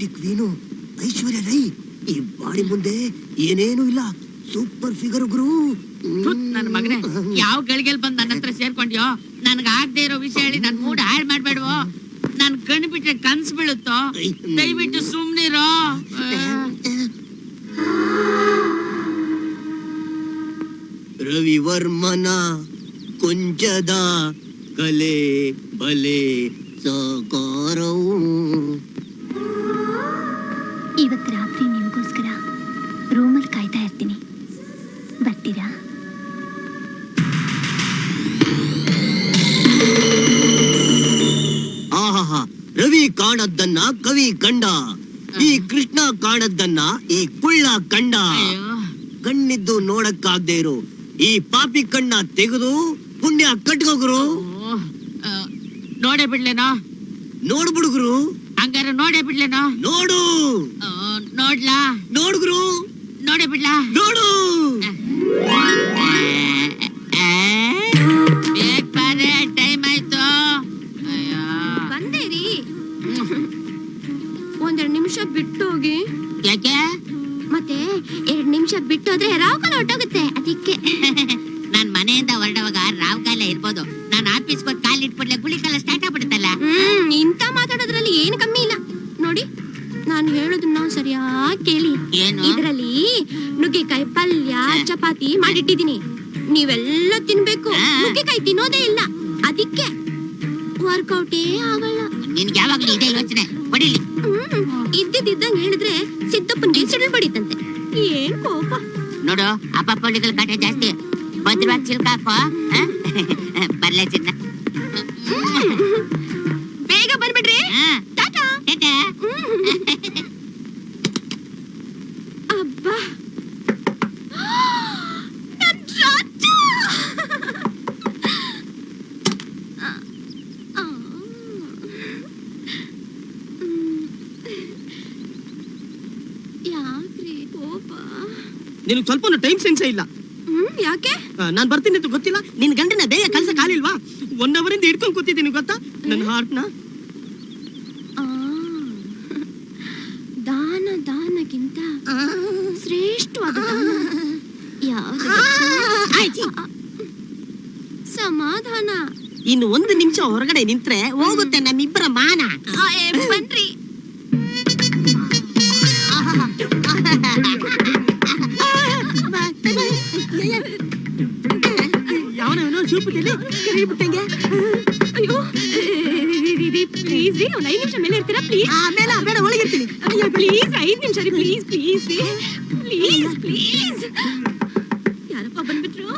ಬ್ಯೂಟಿಕ್ queen Aishwarya Rai ಈ body ಮುಂದೆ ಏನೇನು ಇಲ್ಲ. ಸೂಪರ್ ಫಿಗರ್ ಗುರು. ನನ್ನ ಮಗನೇ ಯಾವ ಗಳಿಗೆ ಬಂದ್ ನನ್ನ ಹತ್ರ ಸೇರ್ಕೊಂಡ್ಯೋ ನನ್ಗ ಆಗದೆ ಇರೋ ವಿಷಯ ಹೇಳಿ ನನ್ ಮೂಡ್ ಹಾಳ್ ಮಾಡ್ಬೇಡ್ವೋ. ನನ್ ಕಣ್ ಬಿಟ್ರೆ ಕನ್ಸ್ ಬೀಳುತ್ತೋ? ದಯವಿಟ್ಟು ಸುಮ್ನಿರೋ. ರವಿವರ್ಮನ ಕೊಂಚದ ಕಲೆ ಬಲೆ ಸಕಾರವು. ರವಿ ಕಾಣದ್ದನ್ನ ಕವಿ ಕಂಡ. ಈ ಕೃಷ್ಣ ಕಾಣದ್ದನ್ನ ಈ ಕುಳ್ಳ ಕಂಡ. ಕಣ್ಣಿದ್ದು ನೋಡಕ್ಕಾಗ್ದೇ ಇರು. ಈ ಪಾಪಿ ಕಣ್ಣ ತೆಗೆದು ಪುಣ್ಯ ಕಟ್ಕೋಗ್ರು ನೋಡೇ ಬಿಡ್ಲೇನಾ? ನೋಡ್ಬಿಡುಗ್ರು ಹಂಗಾರೆ ನೋಡೇ ಬಿಡ್ಲೇನಾ? ನೋಡು. ನೋಡ್ಲಾ? ನೋಡುಗ್ರು ನೋಡೇ ಬಿಡ್ಲಾ? ನೋಡು. ಎರಡ್ ಬಿಟ್ಟೋದ್ರೆ ರಾವ್ಕಾಲ ಹೊಟ್ಟೋಗುತ್ತೆ ಅದಕ್ಕೆ. ನಾನ್ ಮನೆಯಿಂದ ಹೊರಡುವಾಗ ರಾವ್ಕಾಲ ಇರ್ಬೋದು. ನಾನ್ ಆಫೀಸ್ ಬಂದ್ ಕಾಲ್ ಇಟ್ಬಿಡ್ಲೆ ಗುಳಿ ಕಾಲ ಸ್ಟಾರ್ಟ್ ಆಗ್ಬಿಡುತ್ತಲ್ಲ? ಹ್ಮ್ ಇಂತ ಮಾತಾಡೋದ್ರಲ್ಲಿ ಏನು ಕಮ್ಮಿ ಇಲ್ಲ. ನೋಡಿ ನಾನು ಹೇಳೋದನ್ನ ಸರಿಯಾಗಿ ಕೇಳಿ. ಏನು? ಇದರಲ್ಲಿ ನುಗ್ಗೆಕಾಯಿ ಪಲ್ಯ ಚಪಾತಿ ಮಾಡಿಟ್ಟಿದೀನಿ ನೀವೆಲ್ಲ ತಿನ್ಬೇಕು. ನುಗ್ಗೆಕಾಯಿ ತಿನ್ನೋದೇ ಇಲ್ಲ. ಅದಕ್ಕೆ ವರ್ಕೌಟೇ ಆಗಲ್ಲ. ನಿನ್ಗೆ ಯಾವಾಗ್ಲೂ ಇದೆ ಯೋಚನೆ. ಹೊಡಿಲಿ. ಹ್ಮ್ ಇದ್ದಿದ್ದಂಗೆ ಹೇಳಿದ್ರೆ ಸಿದ್ದಪ್ಪನ್ಗೆ ಸಿಡಿಲ್ ಬಡಿತಂತೆ. ಏನ್ ಕೋಪ ನೋಡು ಅಪ್ಪಪ್ಪಳಿಗಳ ಕಾಟ ಜಾಸ್ತಿ ಭದ್ರವಾಗಿ ಚಿಲ್ಕಾಕೋ ಬರ್ಲೆ ಚಿನ್ನ ಬೇಗ ಬಂದ್ಬಿಡ್ರಿ ಹಾ, ಟಾಟಾ ನಿನಗೆ ಸ್ವಲ್ಪ ಟೈಮ್ ಸೆನ್ಸೇ ಇಲ್ಲ. ಹ್ಮ್ ಯಾಕೆ? ನಾನು ಬರ್ತೀನಿ ಅಂತ ಗೊತ್ತಿಲ್ಲ. ನಿನ್ ಗಂಡನ ಬೇಗ ಕೆಲಸ ಕಾಲಿಲ್ವಾ ಒನ್ ಅವರ್ ಇಂದ ಹಿಡ್ಕೊಂಡು ಕೂತಿದ್ದೀನಿ ಗೊತ್ತಾ? ನನ್ನ ಹಾರ್ಟ್ನ ಆ. ದಾನ ದಾನಕ್ಕಿಂತ ಶ್ರೇಷ್ಠವಾದ ದಾನ. ಯಾವುದು ಗೊತ್ತಾ? ಸಮಾಧಾನ. ಇನ್ನು ಒಂದು ನಿಮಿಷ ಹೊರಗಡೆ ನಿಂತ್ರೆ ಹೋಗುತ್ತೆ ನಮ್ಮಿಬ್ಬರ ಮಾನ. ಆ, ಏ, ಬನ್ರಿ. ಪ್ಲೀಸ್ ರೀ ಒಂದು ಐದು ನಿಮಿಷ ಮೇಲೆ ಇರ್ತೀರಾ ಪ್ಲೀಸ್ ಆಮೇಲೆ ಬೇಡ ಒಳಗಿರ್ತೀನಿ ಅಯ್ಯೋ ಪ್ಲೀಸ್ ಐದು ನಿಮಿಷ ರೀ ಪ್ಲೀಸ್ ಪ್ಲೀಸ್ ರೀ ಪ್ಲೀಸ್ ಪ್ಲೀಸ್ ಯಾರಪ್ಪ ಬಂದ್ಬಿಟ್ರು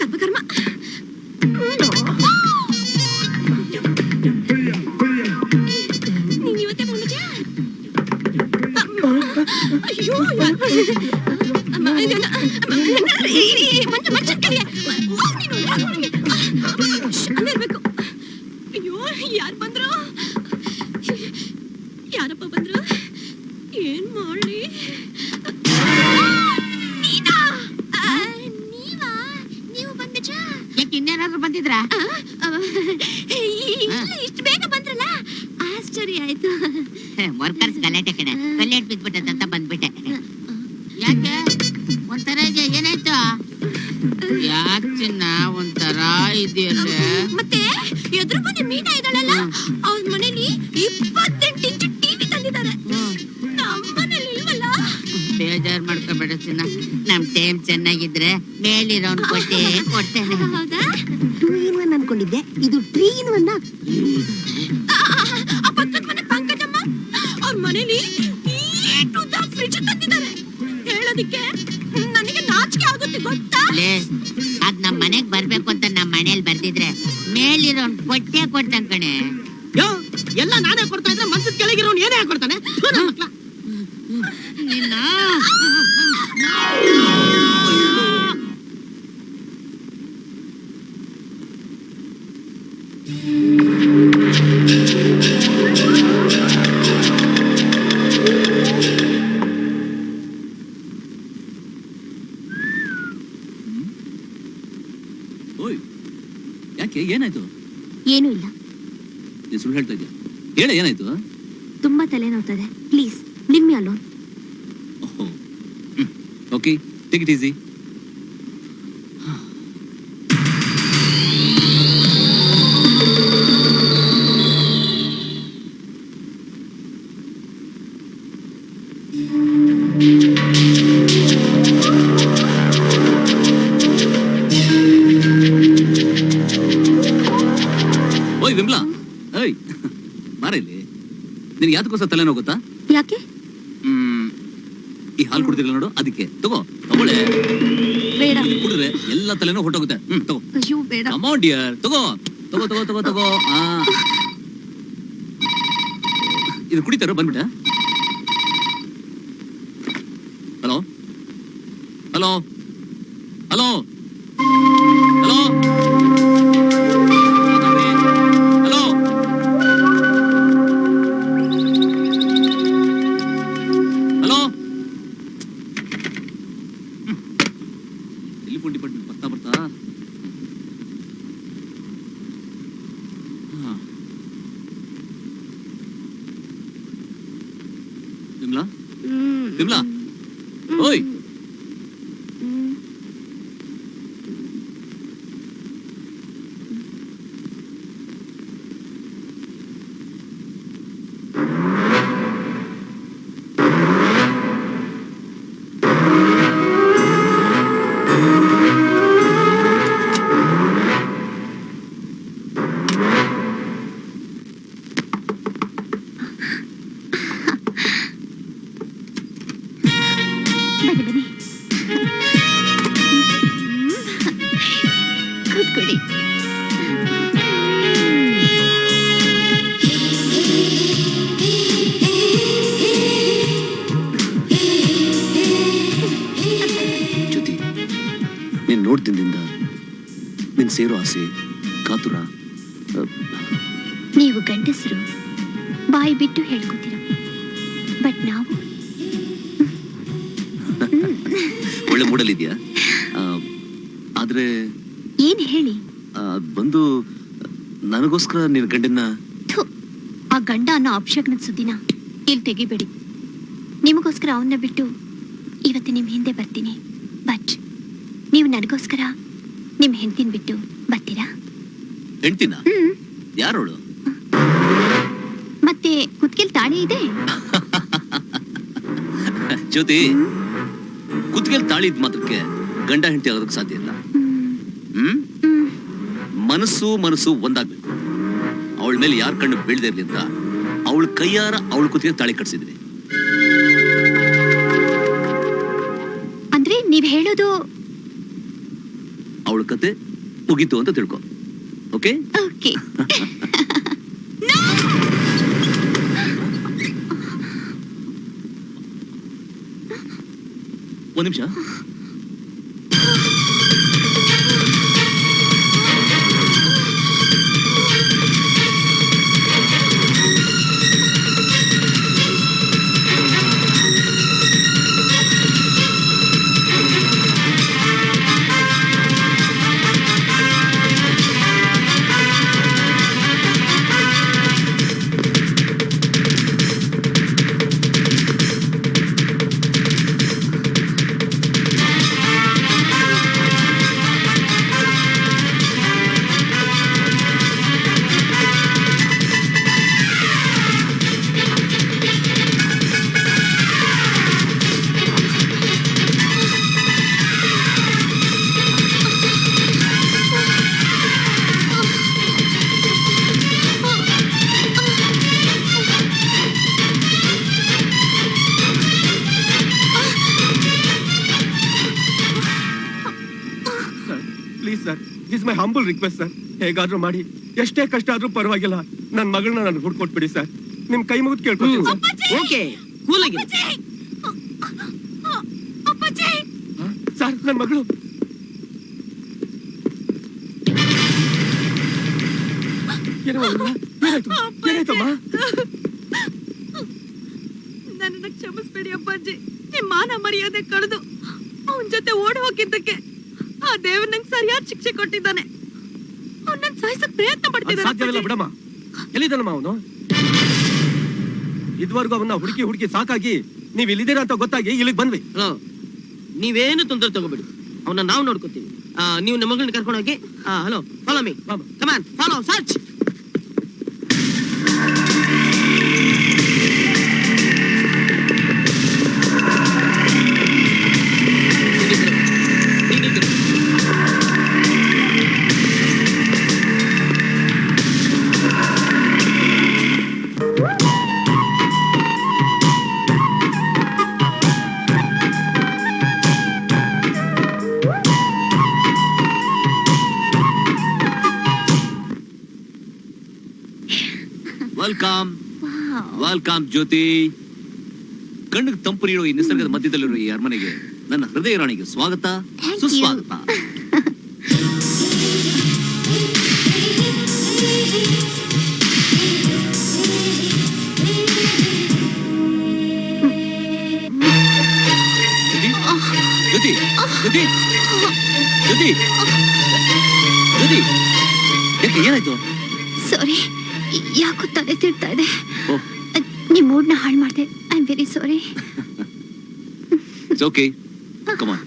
ಕರ್ಮ ಕರ್ಮ ನೀನ್ ಇವತ್ತೇ ಅಯ್ಯೋ ಮಂಚ ಮಂಚ ಮಂಚದ ಇನ್ನೇನಾದ್ರು ಬಂದಿದ್ರಾ? ಇಷ್ಟು ಬೇಗ ಬಂದ್ರಲ್ಲ? ಆಶ್ಚರ್ಯ ಆಯ್ತು. ವರ್ಕರ್ಸ್ ಗಲಾಟೆ ಕಡೆ ಕಲ್ಲೇಟ್ ಬಿದ್ಬಿಟ್ಟದಂತ ಬಂದ್ಬಿಟ್ಟೆ. ಯಾಕೆ? ಒಂಥರ ಏನಾಯ್ತು? ಯಾಕೆ ಚಿನ್ನ? ಒಂಥರ ಇದೆಯಲ್ಲೇ ಮತ್ತೆ ಎದುರು ಮನೆ ಮೀನಾ ಇದ್ದಾಳಲ್ಲ? ಅವ್ರ ಮನೇಲಿ ಇಪ್ಪತ್ತೆಂಟು ಇಂಚು ಟಿವಿ ತಂದಿದ್ದಾರೆ. ನಮ್ಮನೇಲಿ ಇಲ್ವಲ್ಲ? ಬೇಜಾರ್ ಮಾಡ್ಕೋಬೇಡ ಚಿನ್ನ. ನಮ್ ಟೈಮ್ ಚೆನ್ನಾಗಿದ್ರೆ ಮೇಲಿರೋನ್ ಕೊಟ್ಟೆ ಕೊಡ್ತೇನೆ. ಹೌದಾ? ಟೂ ಇನ್ ಒನ್ ಅನ್ಕೊಂಡಿದ್ದೆ. ಇದು ತ್ರೀ ಇನ್ ಒನ್ ಪಕ್ಕದ ಮನೆ ಪಂಕಜಮ್ಮ? ಅವ್ರ ಮನೇಲಿ ಫ್ರಿಜ್ ತಂದಿದ್ದಾರೆ. ಹೇಳೋದಿಕ್ಕೆ ನನಗೆ ನಾಚಿಕೆ ಆಗುತ್ತೆ ಗೊತ್ತಾ? ಅದ್ ನಮ್ ಮನೆಗ್ ಬರ್ಬೇಕು ಅಂತ ನಮ್ ಮನೇಲಿ ಬರ್ದಿದ್ರೆ ಮೇಲಿರೋ ಕೊಟ್ಟೆ ಕೊಡ್ತಾನ ಕಣೆ. ಯೋ ಎಲ್ಲ ನಾನೇ ಕೊಡ್ತಾ ಇದ್ರೆ ಮನ್ಸದ ಕೆಳಗಿರೋನ್ ಏನೇ ಹಾಕೊಡ್ತಾನೆ. ನಿನ್ನ. ಯಾಕೆ ಏನಾಯ್ತು? ಏನೂ ಇಲ್ಲ. ಇದು ಸುಳ್ಳು ಹೇಳ್ತಾ ಇದ್ಯಾ? ಹೇಳ ಏನಾಯ್ತು? ತುಂಬಾ ತಲೆನೋವ್ತದೆ please leave me alone okay take it easy ನಿನ್ಗೆ ಯಾತಕ್ಕೋಸ್ಕರ ತಲೆನೋವು ಗೊತ್ತಾ? ಯಾಕೆ? ಹ್ಮ್. ಈ ಹಾಲು ಕುಡಿದಿರಲ್ಲ ನೋಡು ಅದಕ್ಕೆ. ತಗೋ ತಗೊಳ್ಳೆ. ಬೇಡ. ಕುಡಿದ್ರೆ ಎಲ್ಲ ತಲೆನೋವು ಹೊಟ್ಟೋಗುತ್ತೆ ಹ್ಮ್ ತಗೋ. ಅಯ್ಯೋ ಬೇಡ. ಅಮೌಂಟ್ ಡಿಯರ್ ತಗೋ ತಗೋ ತಗೋ ತಗೋ ತಗೋ. ಆ. ಇದು ಕುಡಿತಾರೋ? ಬಂದ್ಬಿಟ್ಟ? Hello hello hello hello Vimla. Vimla ಓಯ್ ಸೇರೋ ಆಸೆ ಕಾತುರ. ನೀವು ಗಂಡಸರು ಬಾಯಿ ಬಿಟ್ಟು ಹೇಳ್ಕೊತೀರ? ಬಟ್ ನಾವು ಒಳ್ಳೆ ಮೂಡಲಿದ್ಯಾ ಆದ್ರೆ ಏನ್ ಹೇಳಿ? ಬಂದು ನನಗೋಸ್ಕರ ನಿನ್ನ ಗಂಡನ್ನ ಆ ಗಂಡ ಅನ್ನೋ ಅಪಶಗ್ನದ ಸುದ್ದಿನ ಇಲ್ಲಿ ತೆಗಿಬೇಡಿ. ನಿಮಗೋಸ್ಕರ ಅವನ್ನ ಬಿಟ್ಟು ಇವತ್ತು ನಿಮ್ ಹಿಂದೆ ಬರ್ತೀನಿ. ಬಟ್ ನೀವು ನನಗೋಸ್ಕರ ನಿಮ್ ಹೆಂಡತಿನ ಬಿಟ್ಟು ಬರ್ತೀರಾ? ಹೆಂಡ್ತಿನ ಹ್ಮ್. ಯಾರೋಳು? ಮತ್ತೆ ಕುತ್ಕೆಲ್ ತಾಳಿ ಇದೆ? ಜ್ಯೋತಿ ಕುತ್ತಿಗೆಲ್ ತಾಳಿ ಇದ್ ಮಾತ್ರಕ್ಕೆ ಗಂಡ ಹೆಂಡತಿ ಆಗೋದಕ್ಕೆ ಸಾಧ್ಯ ಇಲ್ಲ. ಹ್ಮ್. ಮನಸ್ಸು ಮನಸ್ಸು ಒಂದಾಗ್ಬೇಕು. ಅವಳ ಮೇಲೆ ಯಾರ ಕಣ್ಣು ಬೀಳದೆ ಇರ್ಲಿ ಅಂತ ಅವಳ ಕೈಯಾರ ಅವಳ ಕುತ್ತಿಗೆ ತಾಳಿ ಕಟ್ಸಿದ್ವಿ. ಅಂದ್ರೆ ನೀವ್ ಹೇಳೋದು ಅವಳ ಕತೆ ಮುಗೀತು ಅಂತ ತಿಳ್ಕೊ ಓಕೆ ಓಕೆ ಒಂದ್ ನಿಮಿಷ ಮೈ ಹಂಬಲ್ ರಿಕ್ವೆಸ್ಟ್ ಸರ್ ಹೇಗಾದ್ರೂ ಮಾಡಿ. ಎಷ್ಟೇ ಕಷ್ಟ ಆದ್ರೂ ಪರವಾಗಿಲ್ಲ. ನನ್ನ ಮಗಳನ್ನ ನನ್ಗೆ ಹುಡ್ಕೊಟ್ಬಿಡಿ ಸರ್ ನಿಮ್ ಕೈ ಮುಗಿದು ಕೇಳ್ಕೊತೀನಿ ಸರ್ ಓಕೆ. ಕೂಲಾಗಿ. ಸರ್ ನನ್ನ ಮಗಳು? ಏನಾಯ್ತು? ಏನಾಯ್ತಮ್ಮ? ನನ್ನನ್ನ ಕ್ಷಮಿಸ್ಬೇಡಿ ಅಪ್ಪಾಜಿ. ನಿಮ್ ಮಾನ ಮರ್ಯಾದೆ ಕಳೆದು ಅವನ್ ಜೊತೆ ಓಡ್ ಹೋಗಿದ್ದಕ್ಕೆ ಆ ದೇವ್ರ ನಂಗೆ ಸರಿಯಾದ ಶಿಕ್ಷೆ ಕೊಟ್ಟಿದ್ದಾನೆ. ಅವನನ್ನ ಸಾಯಿಸಕ್ ಪ್ರಯತ್ನ ಪಡ್ತಿದ್ದಾನೆ ಸಾಧ್ಯವಿಲ್ಲ ಬಿಡಮ್ಮ. ಎಲ್ಲಿದ್ದಾನಮ್ಮ ಅವನು? ಇದುವರೆಗೂ ಅವನ್ನ ಹುಡುಕಿ ಹುಡುಕಿ ಸಾಕಾಗಿ ನೀವ್ ಇಲ್ಲಿದ್ದೀರಾ ಅಂತ ಗೊತ್ತಾಗಿ ಇಲ್ಲಿಗೆ ಬಂದ್ವಿ. ನೀವೇನು ತೊಂದರೆ ತಗೋಬೇಡಿ. ಅವನ್ನ ನಾವು ನೋಡ್ಕೋತೀವಿ. ನೀವು ನಮ್ಮ ಮಗಳನ್ನ ಕರ್ಕೊಂಡು ಹೋಗಿ. Hello follow me. Come on follow search welcome. Welcome ಜ್ಯೋತಿ ಕಣ್ಣಿಗೆ ತಂಪು ನೀಡೋ ಈ ನಿಸರ್ಗದ ಮಧ್ಯದಲ್ಲಿರೋ ಈ ಅರಮನೆಗೆ ನನ್ನ ಹೃದಯ ರಾಣಿಗೆ ಸ್ವಾಗತ. ಸುಸ್ವಾಗತ. ಜ್ಯೋತಿ ಜ್ಯೋತಿ ಜ್ಯೋತಿ ಜ್ಯೋತಿ ಏನಾಯ್ತು? ಸಾರಿ ಯಾಕೋ ತಲೆ ತಿರ್ತಾ ಇದೆ ನಿಮ್ ಮೂಡ್ನ ಹಾಳು ಮಾಡಿದೆ I am very sorry okay come on